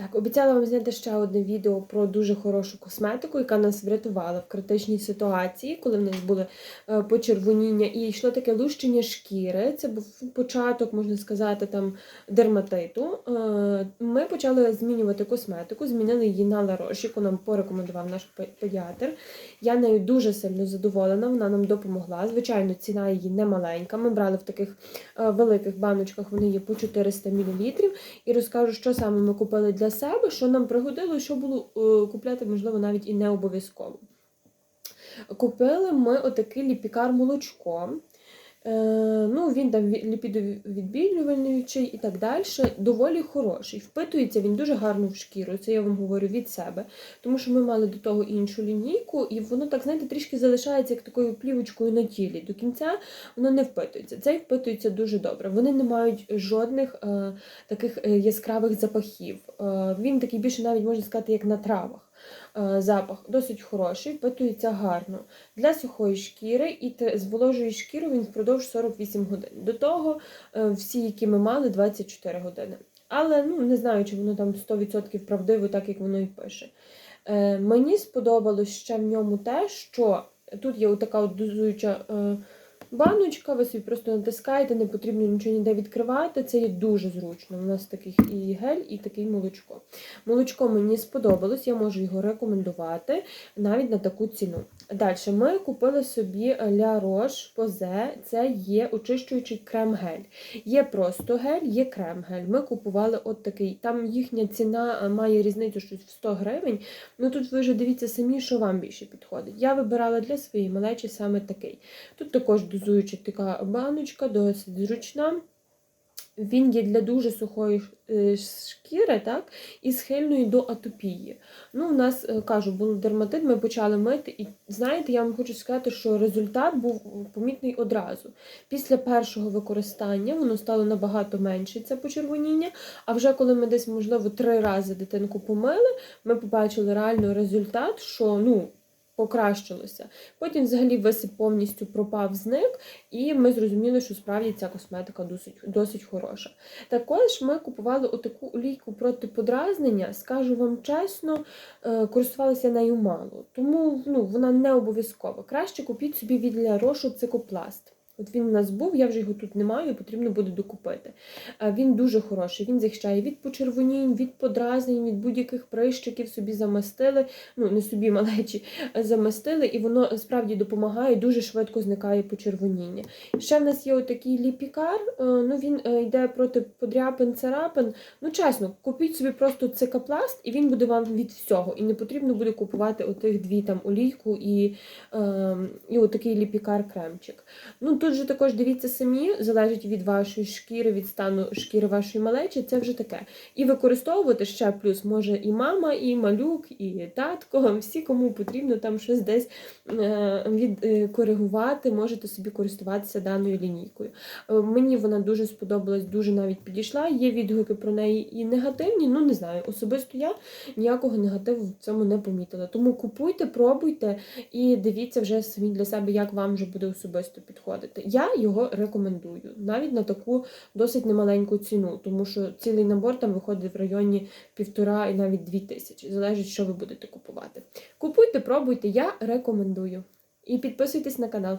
Так, обіцяла вам зняти ще одне відео про дуже хорошу косметику, яка нас врятувала в критичній ситуації, коли в нас були е, почервоніння і йшло таке лущення шкіри. Це був початок, можна сказати, там дерматиту. Е, Ми почали змінювати косметику, змінили її на ларош, яку нам порекомендував наш педіатр. Я нею дуже сильно задоволена, вона нам допомогла. Звичайно, ціна її не маленька. Ми брали в таких е, великих баночках, вони є по 400 мл. І розкажу, що саме ми купили для себе, що нам пригодило, що було е, купляти, можливо, навіть і не обов'язково. Купили ми отакий ліпікар молочко. Е, ну, він там ві- ліпідовідбілювальний і так далі. Доволі хороший. Впитується він дуже гарно в шкіру. Це я вам говорю від себе. Тому що ми мали до того іншу лінійку, і воно так, знаєте, трішки залишається як такою плівочкою на тілі. До кінця воно не впитується. Цей впитується дуже добре. Вони не мають жодних е, таких е, яскравих запахів. Е, він такий більше навіть можна сказати, як на травах. Е, Запах досить хороший, впитується гарно. Для сухої шкіри і зволожує шкіру він впродовж 48 годин. До того е, всі, які ми мали, 24 години. Але ну, не знаю, чи воно там 100% правдиво, так як воно і пише. Е, Мені сподобалось ще в ньому те, що тут є така дозуюча баночка, ви собі просто натискаєте, не потрібно нічого ніде відкривати. Це є дуже зручно. У нас такий і гель, і такий молочко. Молочко мені сподобалось, я можу його рекомендувати навіть на таку ціну. Далі ми купили собі La Roche Posay, це є очищуючий крем-гель. Є просто гель, є крем-гель. Ми купували от такий. Там їхня ціна е, має різницю щось в 100 гривень. Ну тут ви вже дивіться самі, що вам більше підходить. Я вибирала для своєї малечі саме такий. Тут також дозуюча така баночка, досить зручна. Він є для дуже сухої е, шкіри, так, і схильної до атопії. Ну, у нас, е, кажу, був дерматит, ми почали мити, і знаєте, я вам хочу сказати, що результат був помітний одразу. Після першого використання воно стало набагато менше, це почервоніння. А вже коли ми десь, можливо, три рази дитинку помили, ми побачили реально результат, що ну, покращилося. Потім взагалі висип повністю пропав, зник, і ми зрозуміли, що справді ця косметика досить, досить хороша. Також ми купували отаку олійку проти подразнення. Скажу вам чесно, е, користувалися нею мало, тому ну, вона не обов'язкова. Краще купіть собі від для Рошу цикопласт. От він у нас був, я вже його тут не маю, потрібно буде докупити. Він дуже хороший, він захищає від почервонінь, від подразнень, від будь-яких прищиків собі замастили. Ну, не собі малечі замастили, і воно справді допомагає, дуже швидко зникає почервоніння. Ще в нас є отакий ліпікар, е, ну він е, йде проти подряпин, царапин. Ну, чесно, купіть собі просто цикапласт, і він буде вам від всього. І не потрібно буде купувати отих дві там олійку і, е, і отакий ліпікар-кремчик. Ну, тут же також дивіться самі, залежить від вашої шкіри, від стану шкіри вашої малечі, це вже таке. І використовувати ще плюс може і мама, і малюк, і татко, всі, кому потрібно там щось десь е, відкоригувати, можете собі користуватися даною лінійкою. Е, Мені вона дуже сподобалась, дуже навіть підійшла. Є відгуки про неї і негативні, ну не знаю. Особисто я ніякого негативу в цьому не помітила. Тому купуйте, пробуйте і дивіться вже самі для себе, як вам вже буде особисто підходити. Я його рекомендую навіть на таку досить немаленьку ціну, тому що цілий набор там виходить в районі півтора і навіть дві тисячі. Залежить, що ви будете купувати. Купуйте, пробуйте, я рекомендую. І підписуйтесь на канал.